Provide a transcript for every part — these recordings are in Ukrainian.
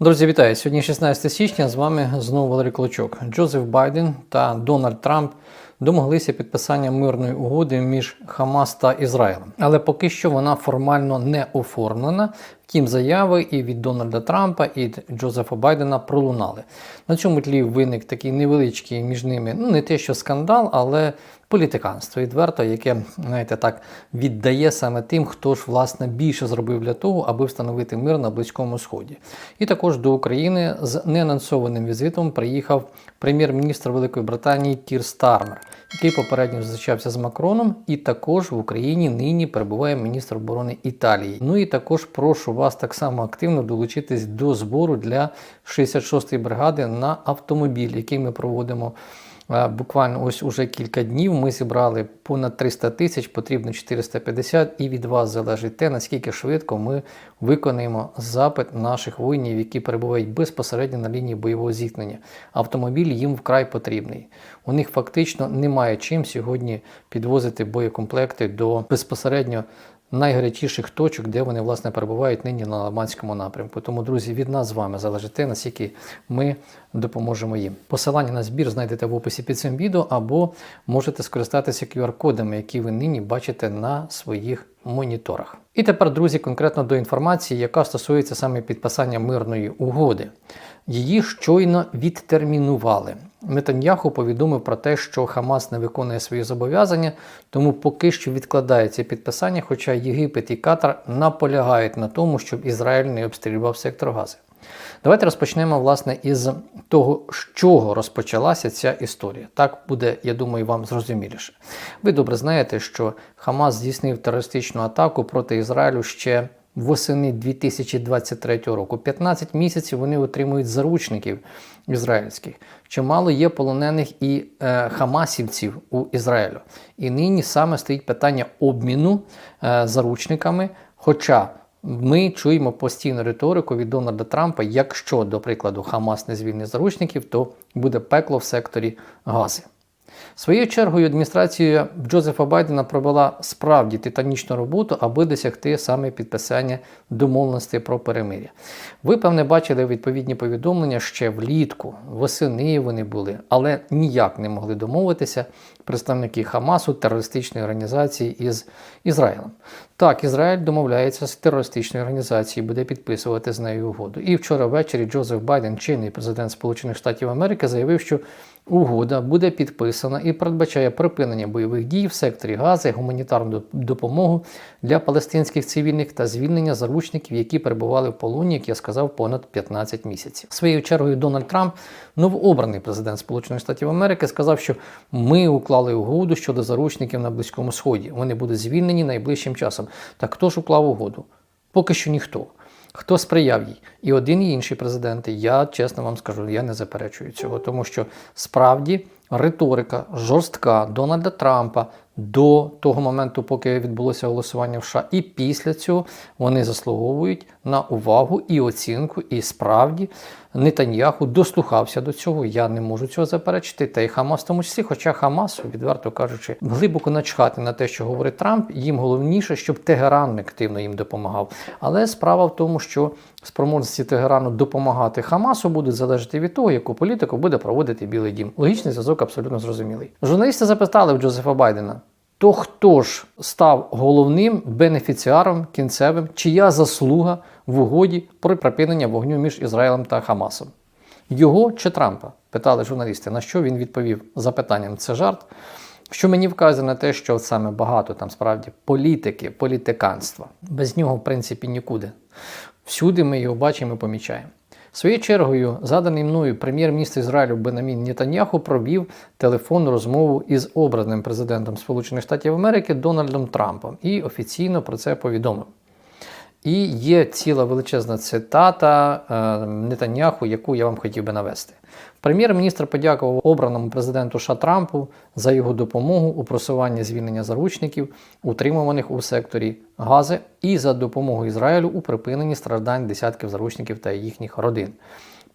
Друзі, вітаю! Сьогодні 16 січня. З вами знову Валерій Клочок. Джозеф Байден та Дональд Трамп домоглися підписання мирної угоди між Хамас та Ізраїлем. Але поки що вона формально не оформлена. Втім, заяви і від Дональда Трампа, і Джозефа Байдена пролунали. На цьому тлі виник такий невеличкий між ними, ну не те, що скандал, але політиканство відверто, яке, знаєте, так віддає саме тим, хто ж власне більше зробив для того, аби встановити мир на Близькому Сході. І також до України з неанонсованим візитом приїхав прем'єр-міністр Великої Британії Кір Стармер, який попередньо зустрічався з Макроном, і також в Україні нині перебуває міністр оборони Італії. Ну і також прошу вас так само активно долучитись до збору для 66-ї бригади на автомобіль, який ми проводимо. Буквально ось уже кілька днів ми зібрали понад 300 тисяч, потрібно 450, і від вас залежить те, наскільки швидко ми виконаємо запит наших воїнів, які перебувають безпосередньо на лінії бойового зіткнення. Автомобіль їм вкрай потрібний. У них фактично немає чим сьогодні підвозити боєкомплекти до безпосередньо найгарячіших точок, де вони власне перебувають нині на Ламанському напрямку. Тому, друзі, від нас з вами залежить те, наскільки ми допоможемо їм. Посилання на збір знайдете в описі під цим відео, або можете скористатися QR-кодами, які ви нині бачите на своїх моніторах. І тепер, друзі, конкретно до інформації, яка стосується саме підписання мирної угоди. Її щойно відтермінували. Нетаньяху повідомив про те, що Хамас не виконує свої зобов'язання, тому поки що відкладається підписання, хоча Єгипет і Катар наполягають на тому, щоб Ізраїль не обстрілював сектор Гази. Давайте розпочнемо власне із того, з чого розпочалася ця історія. Так буде, я думаю, вам зрозуміліше. Ви добре знаєте, що Хамас здійснив терористичну атаку проти Ізраїлю ще восени 2023 року. 15 місяців вони отримують заручників ізраїльських. Чимало є полонених і е, хамасівців у Ізраїлю. І нині саме стоїть питання обміну е, заручниками. Хоча ми чуємо постійну риторику від Дональда Трампа, якщо, до прикладу, Хамас не звільнить заручників, то буде пекло в секторі Гази. Своєю чергою адміністрація Джозефа Байдена провела справді титанічну роботу, аби досягти саме підписання домовленостей про перемиря. Ви, певне, бачили відповідні повідомлення ще влітку, восени вони були, але ніяк не могли домовитися представники Хамасу, терористичної організації із Ізраїлем. Так, Ізраїль домовляється з терористичною організацією, буде підписувати з нею угоду. І вчора ввечері Джозеф Байден, чинний президент Сполучених Штатів Америки, заявив, що угода буде підписана і передбачає припинення бойових дій в секторі Гази, гуманітарну допомогу для палестинських цивільних та звільнення заручників, які перебували в полоні, як я сказав, понад 15 місяців. Своєю чергою Дональд Трамп, новообраний президент Сполучених Штатів Америки, сказав, що ми уклали угоду щодо заручників на Близькому Сході. Вони будуть звільнені найближчим часом. Так хто ж уклав угоду? Поки що ніхто. Хто сприяв їй? І один і інший президенти, я чесно вам скажу, я не заперечую цього, тому що справді риторика жорстка Дональда Трампа до того моменту, поки відбулося голосування в США, і після цього вони заслуговують на увагу і оцінку. І справді Нетаньяху дослухався до цього. Я не можу цього заперечити. Та й Хамас в тому числі, хоча Хамасу, відверто кажучи, глибоко начхати на те, що говорить Трамп, їм головніше, щоб Тегеран активно їм допомагав. Але справа в тому, що спроможності Тегерану допомагати Хамасу будуть залежати від того, яку політику буде проводити Білий Дім. Логічний зв'язок абсолютно зрозумілий. Журналісти запитали в Джозефа Байдена. То хто ж став головним бенефіціаром кінцевим, чия заслуга в угоді про припинення вогню між Ізраїлем та Хамасом? Його чи Трампа? питали журналісти. На що він відповів запитанням? Це жарт. Що мені вказує на те, що саме багато там справді політики, політиканства. Без нього, в принципі, нікуди. Всюди ми його бачимо і помічаємо. Своєю чергою, заданий мною прем'єр-міністр Ізраїлю Бенамін Нітаньяху провів телефонну розмову із обраним президентом Сполучених Штатів Америки Дональдом Трампом і офіційно про це повідомив. І є ціла величезна цитата е, Нетаньяху, яку я вам хотів би навести. Прем'єр-міністр подякував обраному президенту США Трампу за його допомогу у просуванні звільнення заручників, утримуваних у секторі Гази, і за допомогу Ізраїлю у припиненні страждань десятків заручників та їхніх родин.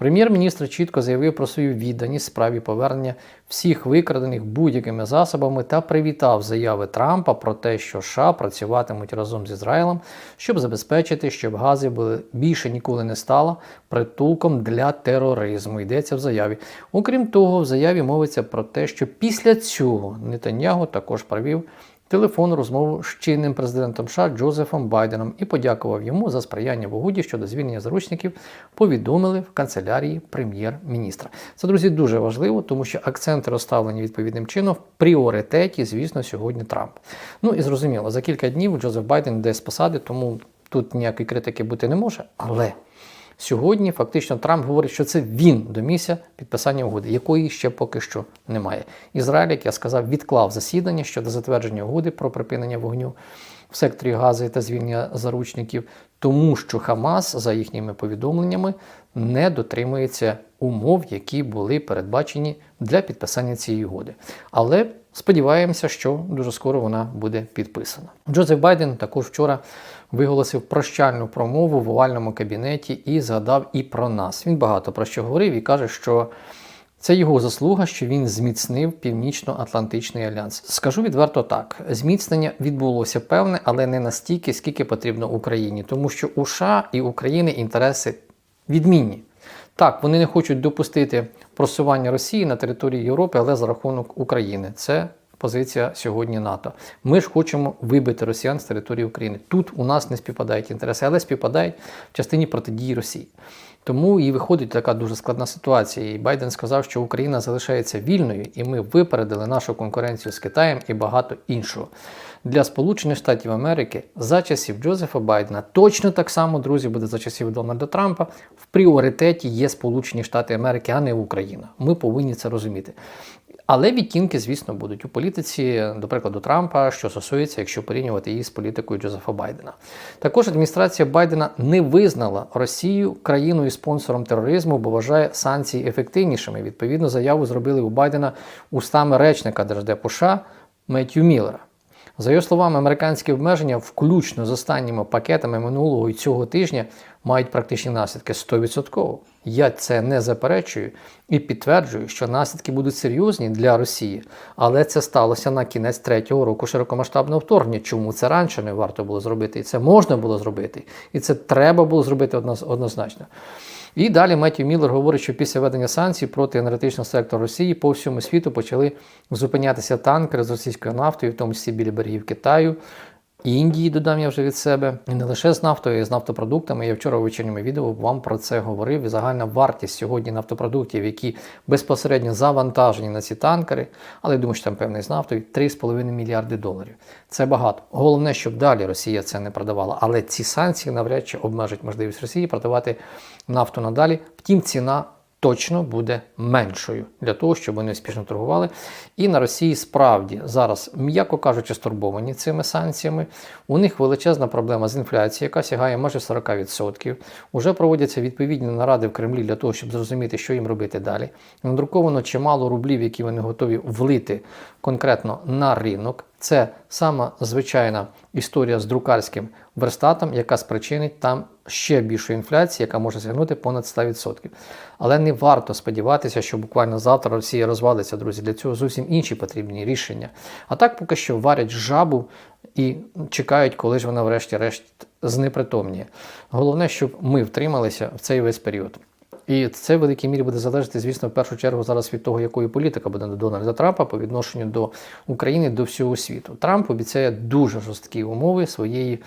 Прем'єр-міністр чітко заявив про свою відданість справі повернення всіх викрадених будь-якими засобами та привітав заяви Трампа про те, що США працюватимуть разом з Ізраїлем, щоб забезпечити, щоб гази більше ніколи не стало притулком для тероризму. Йдеться в заяві. Окрім того, в заяві мовиться про те, що після цього Нетаньягу також провів телефонну розмову з чинним президентом США Джозефом Байденом і подякував йому за сприяння в угоді щодо звільнення заручників. Повідомили в канцелярії прем'єр-міністра. Це друзі дуже важливо, тому що акценти розставлені відповідним чином в пріоритеті, звісно, сьогодні Трамп. Ну і зрозуміло, за кілька днів Джозеф Байден йде з посади, тому тут ніякої критики бути не може. Але Сьогодні фактично Трамп говорить, що це він домігся підписання угоди, якої ще поки що немає. Ізраїль, як я сказав, відклав засідання щодо затвердження угоди про припинення вогню в секторі Гази та звільнення заручників, тому що Хамас, за їхніми повідомленнями, не дотримується умов, які були передбачені для підписання цієї угоди. Але сподіваємося, що дуже скоро вона буде підписана. Джозеф Байден також вчора виголосив прощальну промову в овальному кабінеті і згадав і про нас. Він багато про що говорив і каже, що. Це його заслуга, що він зміцнив Північно-Атлантичний альянс. Скажу відверто так: зміцнення відбулося певне, але не настільки, скільки потрібно Україні, тому що у США і України інтереси відмінні. Так, вони не хочуть допустити просування Росії на території Європи, але за рахунок України. Це позиція сьогодні НАТО. Ми ж хочемо вибити росіян з території України. Тут у нас не співпадають інтереси, але співпадають в частині протидії Росії. Тому і виходить така дуже складна ситуація. І Байден сказав, що Україна залишається вільною, і ми випередили нашу конкуренцію з Китаєм і багато іншого. Для Сполучених Штатів Америки за часів Джозефа Байдена точно так само, друзі, буде за часів Дональда Трампа. В пріоритеті є Сполучені Штати Америки, а не Україна. Ми повинні це розуміти. Але відтінки, звісно, будуть у політиці, до прикладу, Трампа, що стосується, якщо порівнювати її з політикою Джозефа Байдена. Також адміністрація Байдена не визнала Росію країною спонсором тероризму, бо вважає санкції ефективнішими. Відповідну заяву зробили у Байдена устами речника Держдепу США Меттью Міллера. За його словами, американські обмеження, включно з останніми пакетами минулого і цього тижня, мають практичні наслідки 100%. Я це не заперечую і підтверджую, що наслідки будуть серйозні для Росії, але це сталося на кінець третього року широкомасштабного вторгнення. Чому це раніше не варто було зробити? І це можна було зробити, і це треба було зробити однозначно. І далі Меттю Міллер говорить, що після введення санкцій проти енергетичного сектору Росії по всьому світу почали зупинятися танкери з російською нафтою, в тому числі біля берегів Китаю. Індії додам я вже від себе, і не лише з нафтою, і з нафтопродуктами. Я вчора у вечірньому відео вам про це говорив. І загальна вартість сьогодні нафтопродуктів, які безпосередньо завантажені на ці танкери, але я думаю, що там певний з нафтою 3,5 мільярди доларів. Це багато. Головне, щоб далі Росія це не продавала. Але ці санкції навряд чи обмежать можливість Росії продавати нафту надалі. Втім, ціна точно буде меншою для того, щоб вони успішно торгували. І на Росії справді зараз, м'яко кажучи, стурбовані цими санкціями. У них величезна проблема з інфляцією, яка сягає майже 40%. Уже проводяться відповідні наради в Кремлі для того, щоб зрозуміти, що їм робити далі. Надруковано чимало рублів, які вони готові влити конкретно на ринок. Це сама звичайна історія з друкарським верстатом, яка спричинить там ще більшу інфляцію, яка може сягнути понад 100%. Але не варто сподіватися, що буквально завтра Росія розвалиться, друзі. Для цього зовсім інші потрібні рішення. А так поки що варять жабу і чекають, коли ж вона, врешті-решт, знепритомніє. Головне, щоб ми втрималися в цей весь період. І це в великій мірі буде залежати, звісно, в першу чергу зараз від того, якою політика буде до Дональда Трампа по відношенню до України до всього світу. Трамп обіцяє дуже жорсткі умови своєї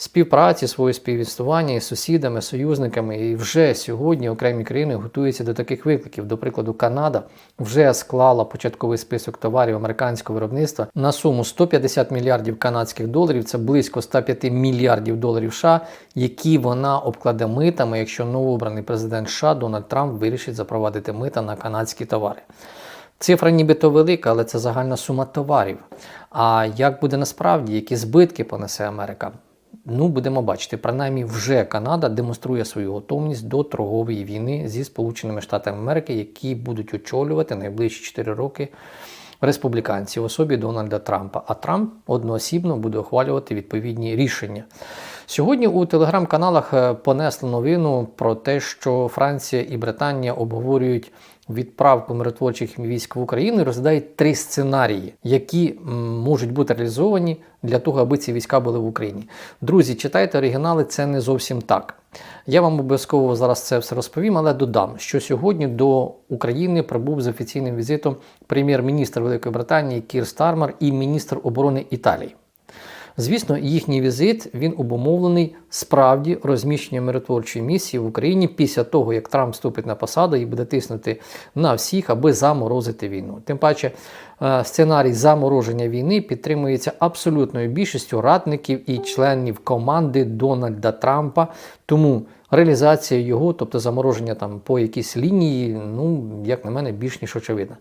співпраці, своє співіснування із сусідами, союзниками. І вже сьогодні окремі країни готуються до таких викликів. До прикладу, Канада вже склала початковий список товарів американського виробництва на суму 150 мільярдів канадських доларів. Це близько 105 мільярдів доларів США, які вона обкладе митами, якщо новообраний президент США Дональд Трамп вирішить запровадити мита на канадські товари. Цифра нібито велика, але це загальна сума товарів. А як буде насправді, які збитки понесе Америка? Ну, будемо бачити, принаймні вже Канада демонструє свою готовність до торгової війни зі Сполученими Штатами Америки, які будуть очолювати найближчі 4 роки республіканці в особі Дональда Трампа. А Трамп одноосібно буде ухвалювати відповідні рішення. Сьогодні у телеграм-каналах е, понесли новину про те, що Франція і Британія обговорюють відправку миротворчих військ в Україну і розглядають три сценарії, які можуть бути реалізовані для того, аби ці війська були в Україні. Друзі, читайте оригінали, це не зовсім так. Я вам обов'язково зараз це все розповім, але додам, що сьогодні до України прибув з офіційним візитом прем'єр-міністр Великої Британії Кір Стармер і міністр оборони Італії. Звісно, їхній візит він обумовлений справді розміщенням миротворчої місії в Україні після того, як Трамп вступить на посаду і буде тиснути на всіх, аби заморозити війну. Тим паче, е, сценарій замороження війни підтримується абсолютною більшістю радників і членів команди Дональда Трампа. Тому реалізація його, тобто замороження там по якійсь лінії, ну як на мене, більш ніж очевидна.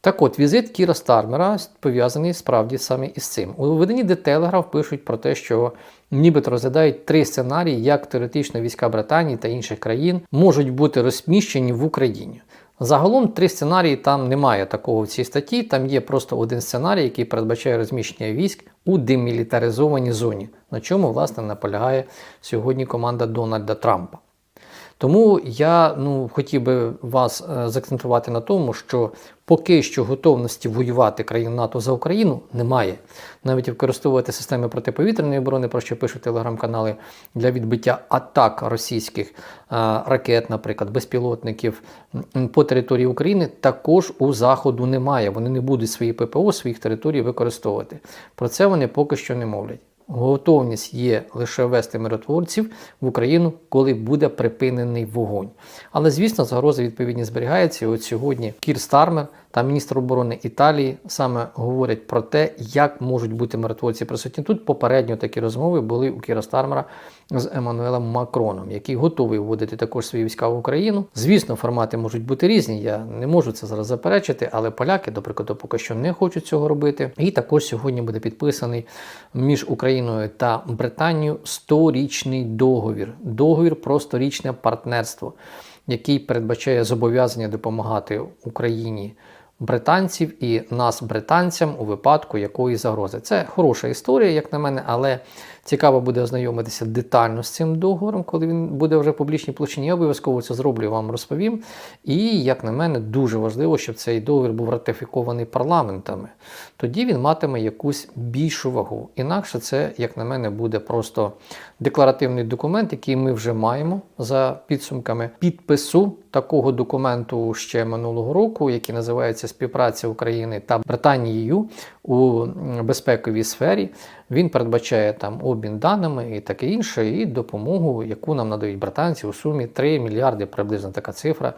Так от, візит Кіра Стармера пов'язаний справді саме із цим. У виданні The Telegraph пишуть про те, що нібито розглядають три сценарії, як теоретично війська Британії та інших країн можуть бути розміщені в Україні. Загалом три сценарії там немає такого в цій статті. Там є просто один сценарій, який передбачає розміщення військ у демілітаризованій зоні, на чому власне наполягає сьогодні команда Дональда Трампа. Тому я ну, хотів би вас е, заакцентувати на тому, що поки що готовності воювати країн НАТО за Україну немає. Навіть використовувати системи протиповітряної оборони, про що пишуть телеграм-канали для відбиття атак російських е, ракет, наприклад, безпілотників по території України, також у Заходу немає. Вони не будуть свої ППО своїх територій використовувати. Про це вони поки що не мовлять. Готовність є лише ввести миротворців в Україну, коли буде припинений вогонь. Але, звісно, загрози відповідні зберігаються. І от сьогодні Кір Стармер та міністр оборони Італії саме говорять про те, як можуть бути миротворці присутні. Тут попередньо такі розмови були у Кіра Стармера з Еммануелем Макроном, який готовий вводити також свої війська в Україну. Звісно, формати можуть бути різні. Я не можу це зараз заперечити, але поляки, до прикладу, поки що не хочуть цього робити. І також сьогодні буде підписаний між Україною та Британією 100-річний договір. Договір про 100-річне партнерство, який передбачає зобов'язання допомагати Україні. Британців і нас, британцям, у випадку якої загрози. Це хороша історія, як на мене, але цікаво буде ознайомитися детально з цим договором, коли він буде вже в публічній площині. Я обов'язково це зроблю, вам розповім. І, як на мене, дуже важливо, щоб цей договір був ратифікований парламентами. Тоді він матиме якусь більшу вагу. Інакше це, як на мене, буде просто декларативний документ, який ми вже маємо за підсумками підпису такого документу ще минулого року, який називається Співпраця України та Британією у безпековій сфері. Він передбачає там обмін даними і таке інше, і допомогу, яку нам надають британці у сумі 3 мільярди, приблизно така цифра.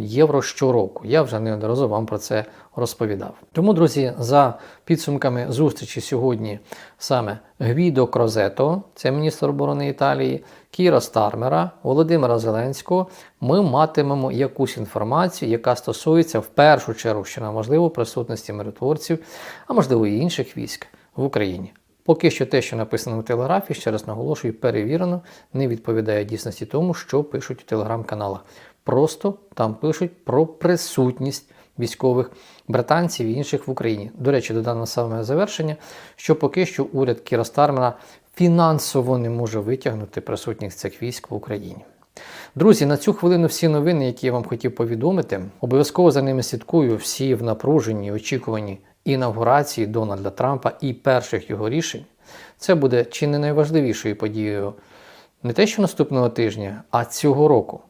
Євро щороку. Я вже неодноразово вам про це розповідав. Тому, друзі, за підсумками зустрічі сьогодні саме Гвідо Крозето, це міністр оборони Італії, Кіра Стармера, Володимира Зеленського, ми матимемо якусь інформацію, яка стосується в першу чергу, що нам важливо, присутності миротворців, а можливо і інших військ в Україні. Поки що те, що написано в телеграфі, ще раз наголошую, перевірено, не відповідає дійсності тому, що пишуть у телеграм-каналах. Просто там пишуть про присутність військових британців і інших в Україні. До речі, додано саме завершення, що поки що уряд Кіра Стармера фінансово не може витягнути присутність цих військ в Україні. Друзі, на цю хвилину всі новини, які я вам хотів повідомити, обов'язково за ними слідкую всі в напруженні, очікуванні інавгурації Дональда Трампа і перших його рішень. Це буде чи не найважливішою подією не те, що наступного тижня, а цього року.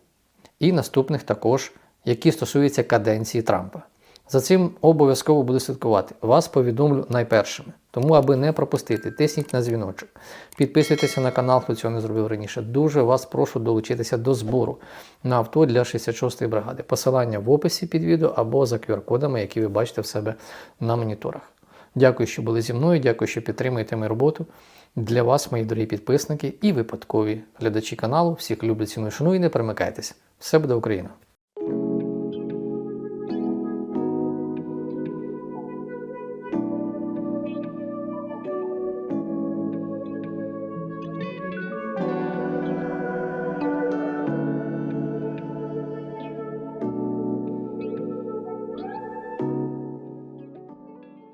І наступних також, які стосуються каденції Трампа. За цим обов'язково буду слідкувати. Вас повідомлю найпершими. Тому, аби не пропустити, тисніть на дзвіночок. Підписуйтеся на канал, хто цього не зробив раніше. Дуже вас прошу долучитися до збору на авто для 66-ї бригади. Посилання в описі під відео або за QR-кодами, які ви бачите в себе на моніторах. Дякую, що були зі мною. Дякую, що підтримуєте мою роботу. Для вас, мої дорогі підписники і випадкові глядачі каналу. Всіх люблю, ціную, шаную і не перемикайтесь. Все буде Україна!